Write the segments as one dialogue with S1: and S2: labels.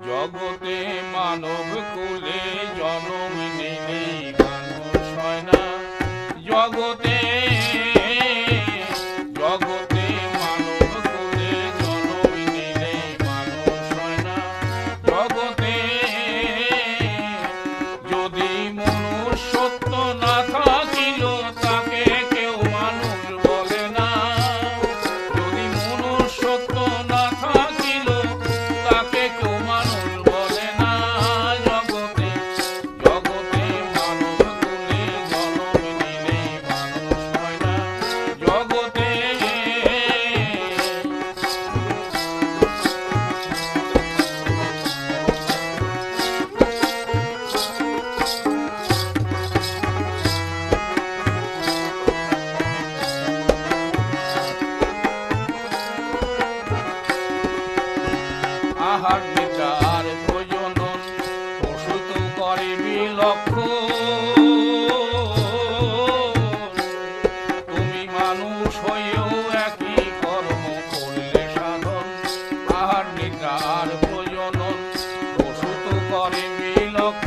S1: জগতে মানব কুলে জনম আহার বিচার প্রয়োজন প্রসূত করে বিলক্ষ। তুমি মানুষ হয়েও একই কর্ম করলে সাধন। তাহার বিচার প্রয়োজন প্রসূত করে বিলক্ষ।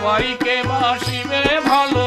S1: সবাইকে বাসিবে ভালো